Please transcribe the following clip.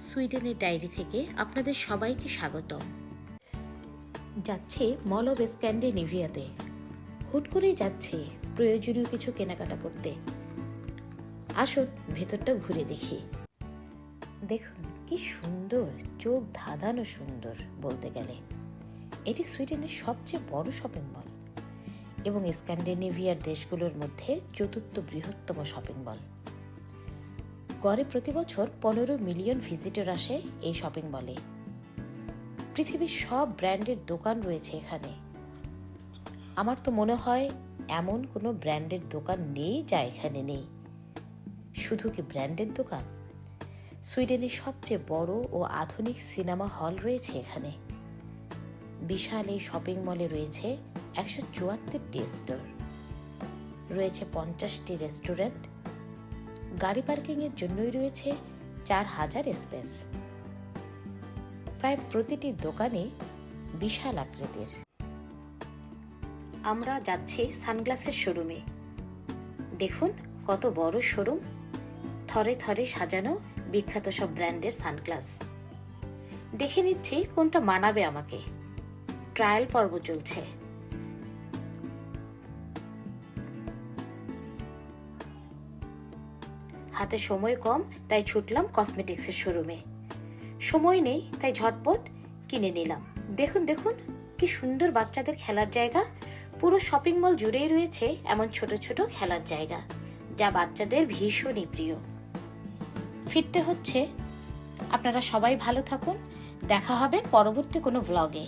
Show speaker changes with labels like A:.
A: সুইডেনের ডায়েরি থেকে আপনাদের সবাইকে স্বাগত যাচ্ছে মল অব স্ক্যান্ডিনেভিয়াতে। হুট করেই যাচ্ছে প্রয়োজনীয় কিছু কেনাকাটা করতে। আসুন, ভেতরটা ঘুরে দেখি। দেখুন, কি সুন্দর, চোখ ধাঁধানো সুন্দর বলতে গেলে। এটি সুইডেনের সবচেয়ে বড় শপিং মল এবং স্ক্যান্ডিনেভিয়ার দেশগুলোর মধ্যে চতুর্থ বৃহত্তম শপিং মল। গড়ে প্রতি বছর পনেরো মিলিয়ন ভিজিটর আসে এই শপিং মলে। পৃথিবীর সব ব্র্যান্ডের দোকান রয়েছে এখানে। আমার তো মনে হয় এমন কোনো ব্র্যান্ডের দোকান নেই যা এখানে নেই। শুধু কি ব্র্যান্ডের দোকান? সুইডেনের সবচেয়ে বড় ও আধুনিক সিনেমা হল রয়েছে এখানে। বিশাল এই শপিং মলে রয়েছে একশো চুয়াত্তরটি স্টোর রয়েছে পঞ্চাশটি রেস্টুরেন্ট গাড়ি পার্কিংয়ের জন্যই রয়েছে চার হাজার স্পেস। প্রায় প্রতিটি দোকানে বিশাল আকৃতির। আমরা যাচ্ছি সানগ্লাসের শোরুমে। দেখুন কত বড় শোরুম। থরে থরে সাজানো বিখ্যাত সব ব্র্যান্ডের সানগ্লাস। দেখে নিচ্ছি কোনটা মানাবে আমাকে। ট্রায়াল পর্ব চলছে। হাতে সময় কম, তাই ছুটলাম কসমেটিক্সের শোরুমে সময় নেই, তাই ঝটপট কিনে নিলাম। দেখুন দেখুন, কি সুন্দর বাচ্চাদের খেলার জায়গা। পুরো শপিং মল জুড়েই রয়েছে এমন ছোট ছোট খেলার জায়গা, যা বাচ্চাদের ভীষণই প্রিয়। ফিরতে হচ্ছে। আপনারা সবাই ভালো থাকুন। দেখা হবে পরবর্তী কোনো ব্লগে